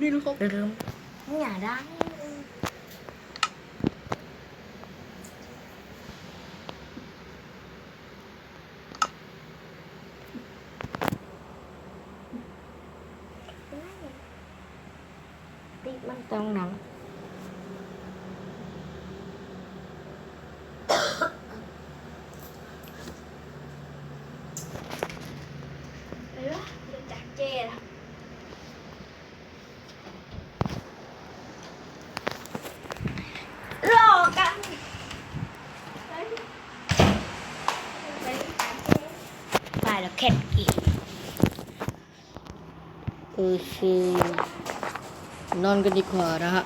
นี่นะครับเริ่มอย่าดังติดมันตรงหนัง เออเดี๋ยวจากเจนรอกันไปไปจากเจ ตายแล้วแค่อีก โอเคนอนกันดีกว่านะฮะ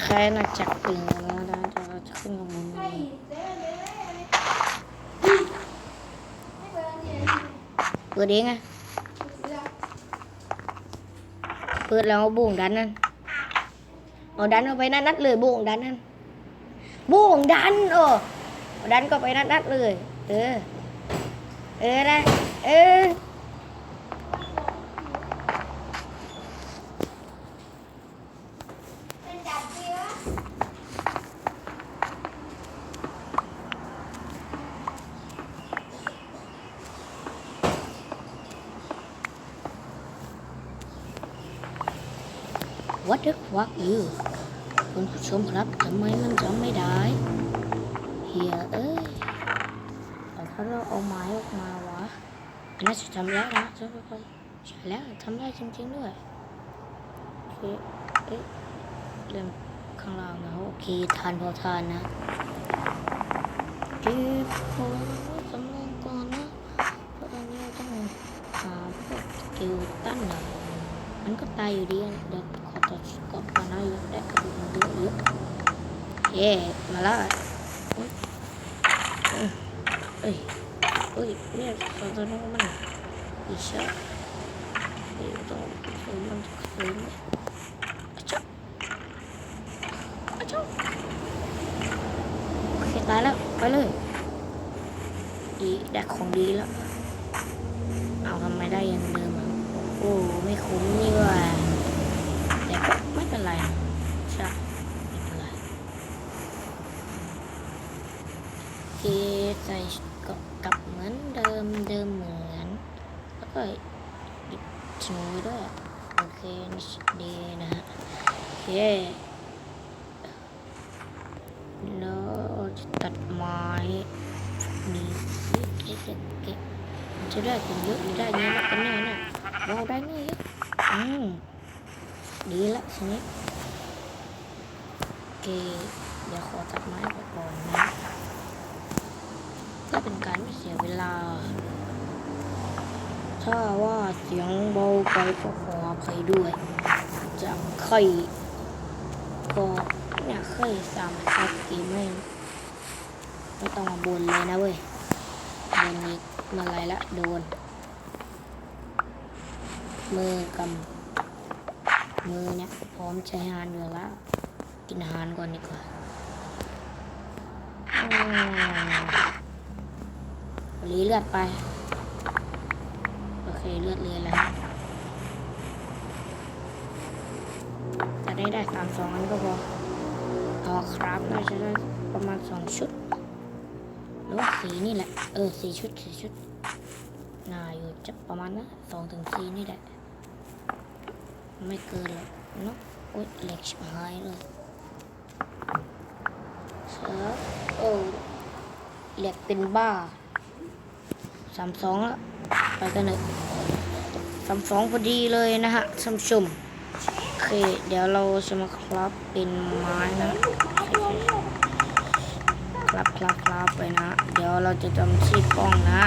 แค่นักจักปิงแล้วนะเราจะขึ้นข้างบนให้นี้เด้อเด้อให้เบอร์เนี่ยเปิดเองไงเปิดแล้วเอาบุ่งดันนั่นเอาดันเอาไปนัดนัดเลยบุ่งดันนั่นบุ่งดันเออ ดันก็ไปนัดนัดๆเลย เออ เออได้เออวัดดึกวักอยู่คุณผู้ชมครับทำไมมันจำไม่ได้ เฮียเอ้ยแต่ถ้าเราเอาไม้ออกมาวะนน่าจะทำแล้วนะทุกคนใช่แล้วทำได้จริงๆด้วยโอเคเอ๊ะเรื่องข้างล่างนะโอเคทานพอทานนะจีบพอสำรองก่อนนะเพราะตอนนี้เราต้องหาพวกสกิลตั้นนะมันก็ตายอยู่ดีอะเดี๋ยวขอตัดกลับมานะได้กระดูกมันเยอะเยอะเย้มาแล้วเอ้ยเอ้ย เอ้ยเอ้ยเนี่ยตัวนู้นมันอีเช่เดี๋ยวต้องคืนมันคืนอะจ๊ะอะจ๊ะโอเคตายแล้วไปเลยอีได้ของดีแล้ว เอาทำไมได้ยังเดิมอะโอ้ไม่คุ้มนี่ว่าแต่ก็ไม่เป็นไรใช่ไม่เป็นไรเกใส มือนเดิมเดิมเหมือน แล้วก็หยิบชูด้วยโอเคนี่ดีนะฮะโอเคแล้วจะตัดไม้นี่เก็บเก็บจะได้กันเยอะได้เยอะกันแน่เนี่ยเราได้เงี้ยเยอะอืมดีละทีนี้โอเคเดี๋ยวขอตัดไม้ไปก่อนนะ เพื่อเป็นการไม่เสียเวลา ถ้าว่าเสียงเบาไปก็ขออภัยด้วย จะค่อยก็เนี่ยค่อยสามารถเกมไม่ไม่ต้องมาบ่นเลยนะเว้ยโดนอีกเมื่อไรละโดน มือกำมือเนี่ยพร้อมใช้งานอยู่แล้ว กินอาหารก่อนดีกว่า รีเลือดไป โอเคเลือดเรียแล้วจะได้ได้สามสองอันก็พอเอครับน่าจะได้ประมาณสองชุดหรือว่าสีนี่แหละ เออสีชุดสีชุดน่าอยู่จะประมาณนะสองถึงสี่นี่แหละ ไม่เกินหรอกเนาะโอ๊ยเหล็กชิบหายเลยเชิบโอ้เหล็กเป็นบ้า สามสองแล้วไปกันเลยสามสองพอดีเลยนะฮะท่านผู้ชมโอเค เดี๋ยวเราจะมาคราฟเป็นไม้นะคครับครับครับไปนะ เดี๋ยวเราจะทำชีพกล้องนะ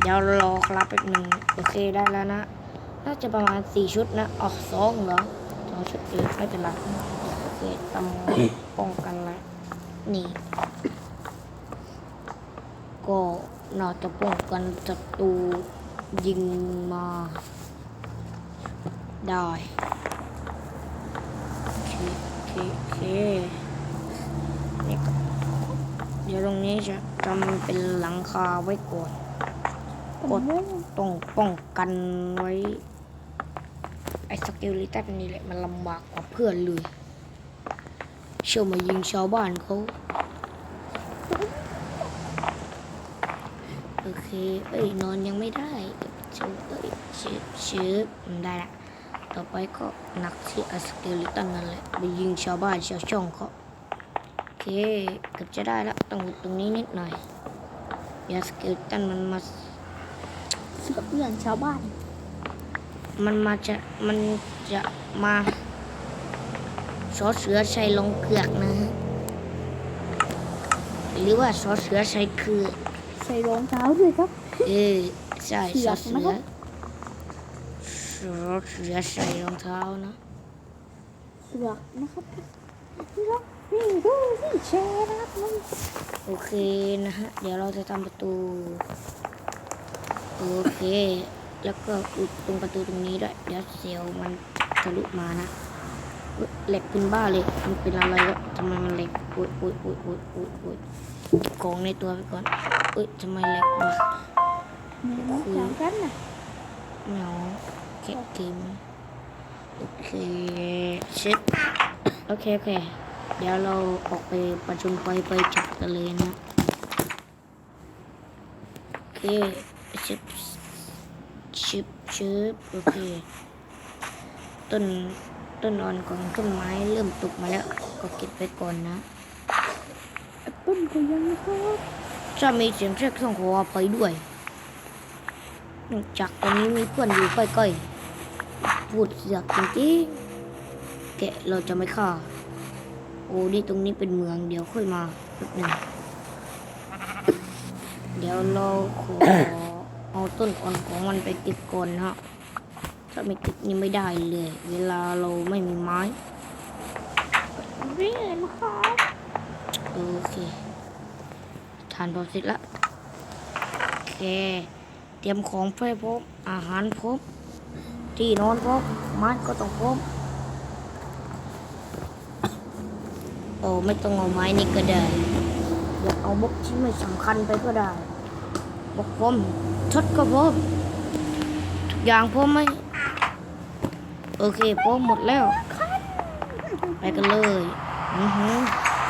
เดี๋ยวรอครับแป๊บหนึ่งโอเคได้แล้วนะ น่าจะประมาณสี่ชุดนะอ๋อสองเหรอสองชุดเออไม่เป็นไรโอเคทำป้องกันล้วนี่ก็ น่าจะป้องกันศัตรูยิงมา ได้โอเคโอเคโอเคนี่ก็เดี๋ยวตรงนี้จะทำเป็นหลังคาไว้ก่อนกดต้องป้องกันไว้ ไอ้สเกลลิตันนี่แหละมันลำบากกว่าเพื่อนเลย เชื่อมายิงชาวบ้านเขา อเค เอ้ยนอนยังไม่ได้เชื่อเอ้ยชืบชืบได้ละ ต่อไปก็หนักที่อสเกลลิตันนั่นแหละไปยิงชาวบ้านชาวช่องเขาโอเคเกือบจะได้ล้วต้องหยุดตรงนี้นิดหน่อยยาสเกลลิตันมันมาเสือเพื่อนชาวบ้าน มันมาจะมันจะมาสอเสือใช้ลงเกือกนะฮะหรือว่าสอเสือใช้คือ ใส่รองเท้าด้วยครับ เออใช่เสืสออกเสืนะคอรับสอเสือใส่รองเท้านะเสือกนะครับนี่ครับนี่ดูนี่แชร์นะครับมันโอเคนะฮะเดี๋ยวเราจะทำประตู โอเค แล้วก็อุดตรงประตูตรงนี้ด้วยเดี๋ยวเซลล์มันทะลุมานะอุ๊ยเหล็กเป็นบ้าเลยมันเป็นอะไรวะทำไมมันเหล็กอุ้ยอุ้ยอุ้ยอุ้ยอุ้ยอุ้ย กองในตัวไปก่อนอุ้ยทำไมเหล็กวะเนี่ยมันสามกันน่ะเหนียวแค่เกมโอเคเช็ดโอเค โอเค เดี๋ยวเราออกไปประชุมไปไปจับกันเลยนะ โอเคชิบชิบชิบโอเค ต้น ต้นอ่อนของต้นไม้เริ่มตกมาแล้ว ก็เก็บไปก่อนนะ แอปเปิ้ลก็ยังนะครับถ้ามีเสียงแทรกต้องขออภัยด้วยนองจากตอนนี้มีเพื่อนอยู่ใกล้ๆพูดเสียกจริงๆแกะเราจะไม่ฆ่า โอ้นี่ตรงนี้เป็นเมืองเดี๋ยวค่อยมาแป๊บหนึ่งเดี๋ยวเราขอเอาต้นอ่อนของมันไปเก็บก่อนนะฮะถ้าไม่เก็บนี่ไม่ได้เลย เวลาเราไม่มีไม้เรียนครับ โอเคทานพอเสร็จแล้วโอเค เตรียมของไปพร้อมอาหารพร้อมที่นอนพร้อมไม้ก็ต้องพร้อมโอ้ไม่ต้องเอาไม้นี่ก็ได้อยากเอาบกที่ไม่สำคัญไปก็ได้บกพร้อมช็อตก็พร้อมทุกอย่างพร้อมไหมโอเคพร้อมหมดแล้ว ไปกันเลยอือหือ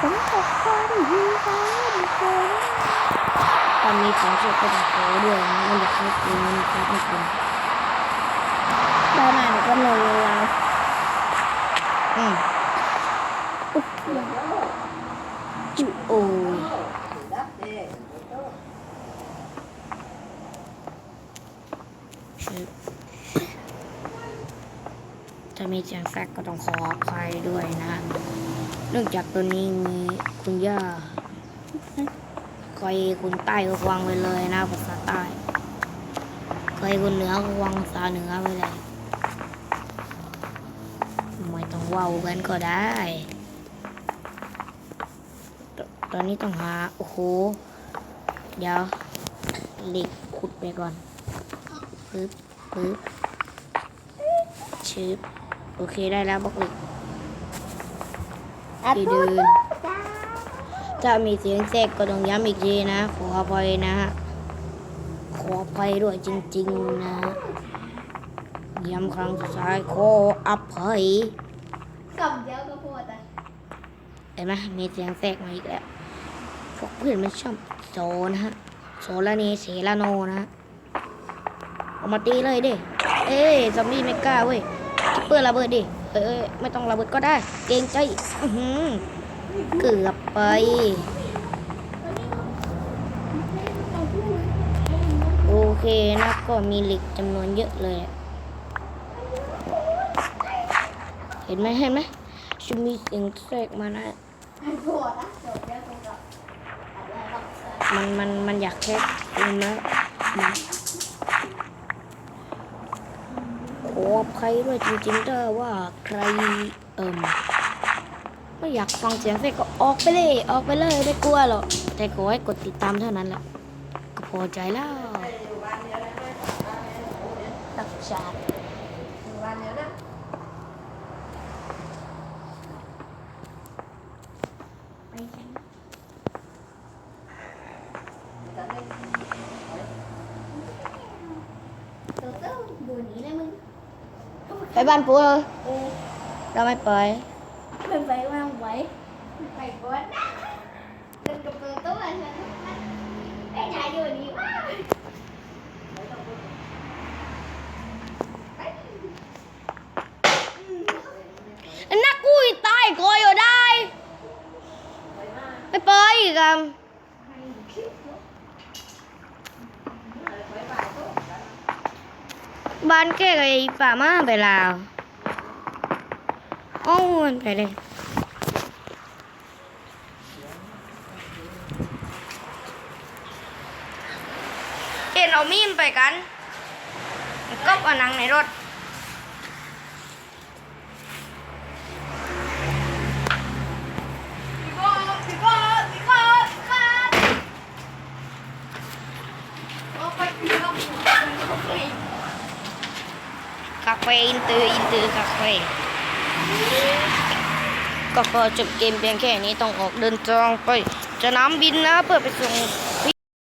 ผมตกคอได้ยินครับทุกคนตอนนี้ของเช็คก็ต้ด้วยนะมันอยากให้กินมันครับไม่กินได้มาเดี๋ยวก็เลยเราอืมอุ๊บจุโอ้ยชิบถ้ามีเสียงแทรกก็ต้องขออภัยด้วยนะ เนื่องจากตัวนี้มีคุณย่าใครคุณใต้ก็วางไว้เลยนะภาษาใต้ใครคุณเหนือก็วางภาษาเหนือไว้เลยไม่ต้องว้ากันก็ได้ตตอนนี้ต้องหา โอ้โห เดี๋ยวเหล็กขุดไปก่อนปึ๊บปึ๊บชืบโอเคได้แล้วบล็อกเหล็ก ที่เปิ้เดิลนถ้ามีเสียงแทรกก็ต้องย้ำอีกทีนะ ขออภัยนะฮะ ขออภัยด้วยจริง ๆ นะย้ำครั้งสุดท้ายขออภัยคำเดียวก็พูดแต่เห็นไหมมีเสียงแทรกมาอีกแล้วพวกเพื่อนมันชอบโซนะฮะโซละเนเสละโนนะฮะเอามาตีเลยดิ เอ้ยซอมบี้ไม่กล้าเว้ยคิปเปอร์ระเบิดดิ เอ้ยไม่ต้องระเบิดก็ได้ เกรงใจอื้อหือเกือบไปโอเคนะก็มีเหล็กจำนวนเยอะเลย เห็นไหมเห็นไหมจะมีเสียงแทรกมานะมันมันมันอยากแค่เองนะมันข ออภัยด้วยจริงๆถ้อว่าใครเอิ่มไม่อยากฟังเสียงเสกก็ออกไปเลย ออกไปเลยไม่กลัวหรอกแต่ขอให้กดติดตามเท่านั้นแหละก็พอใจแล้ว ตักชาติไปกัน เต้าเต้าดูหนีเลยมึง ไปบ้านปูเลยเออเราไม่ไปไปไปวางไว้ไปก่อนนะเดินกับเต้าเต้าอันนั้นไปไหนอยู่นี่วะนักกุ้ยตายคอยอยู่ได้ไม่ไปอีกอ่ บ้านแกไอ้ป่ามาไปลาวอ้วนไปเลยเอ็นเอามีมไปกันก็เอานังในรถ คาเฟ่อินเตอร์อินเตอร์คาเฟ่ก็พอจบเกมเพียงแค่นี้ต้องออกเดินทางไปสนามบินนะเพื่อไปส่ง